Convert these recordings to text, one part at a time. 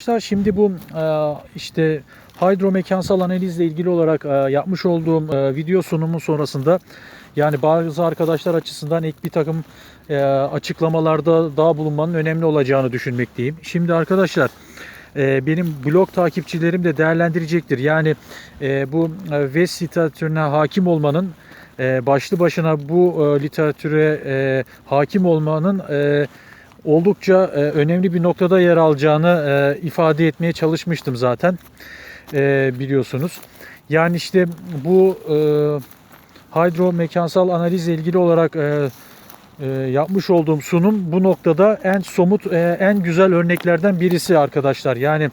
Arkadaşlar şimdi bu e, işte hidromekansal analizle ilgili olarak e, yapmış olduğum e, video sunumu sonrasında yani bazı arkadaşlar açısından ek bir takım açıklamalarda daha bulunmanın önemli olacağını düşünmekteyim. Şimdi arkadaşlar benim blog takipçilerim de değerlendirecektir. Yani bu West literatürüne hakim olmanın başlı başına bu literatüre hakim olmanın oldukça e, önemli bir noktada yer alacağını e, ifade etmeye çalışmıştım zaten e, biliyorsunuz. Yani işte bu e, hidromekansal analizle ilgili olarak e, e, yapmış olduğum sunum bu noktada en somut, e, en güzel örneklerden birisi arkadaşlar. Yani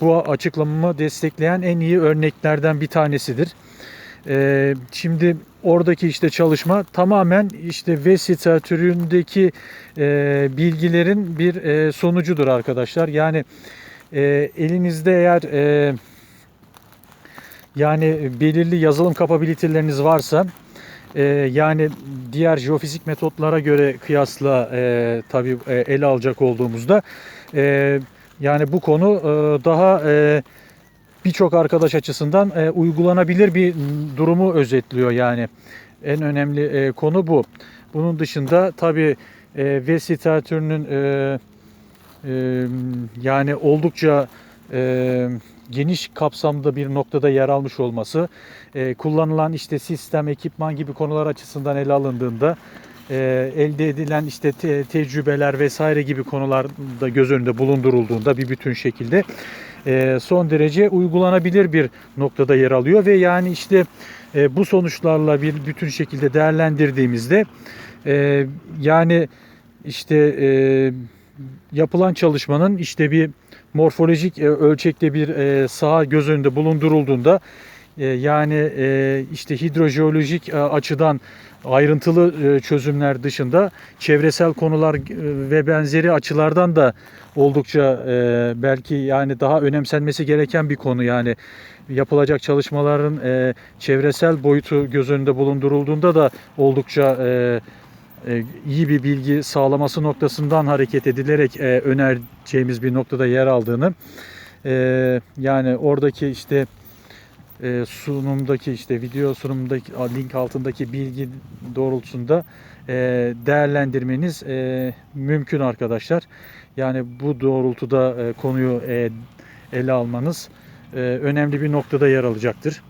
bu açıklamamı destekleyen en iyi örneklerden bir tanesidir. E, şimdi oradaki işte çalışma tamamen işte West literatüründeki e, bilgilerin bir e, sonucudur arkadaşlar. Yani e, elinizde eğer e, yani belirli yazılım kapabiliteleriniz varsa e, yani diğer jeofizik metotlara göre kıyasla e, tabii e, ele alacak olduğumuzda e, yani bu konu e, daha e, birçok arkadaş açısından e, uygulanabilir bir durumu özetliyor yani. En önemli e, konu bu. Bunun dışında tabii e, literatürünün e, e, yani oldukça e, geniş kapsamda bir noktada yer almış olması, e, kullanılan işte sistem, ekipman gibi konular açısından ele alındığında e, elde edilen işte te- tecrübeler vesaire gibi konular da göz önünde bulundurulduğunda bir bütün şekilde son derece uygulanabilir bir noktada yer alıyor ve yani işte e, bu sonuçlarla bir bütün şekilde değerlendirdiğimizde e, yani işte e, yapılan çalışmanın işte bir morfolojik e, ölçekte bir e, saha göz önünde bulundurulduğunda e, yani e, işte hidrojeolojik e, açıdan ayrıntılı e, çözümler dışında çevresel konular e, ve benzeri açılardan da oldukça e, belki yani daha önemsenmesi gereken bir konu. Yani yapılacak çalışmaların e, çevresel boyutu göz önünde bulundurulduğunda da oldukça e, e, iyi bir bilgi sağlaması noktasından hareket edilerek e, önereceğimiz bir noktada yer aldığını e, yani oradaki işte e, sunumdaki işte video sunumundaki a, link altındaki bilgi doğrultusunda e, değerlendirmeniz e, mümkün arkadaşlar. Yani bu doğrultuda konuyu ele almanız önemli bir noktada yer alacaktır.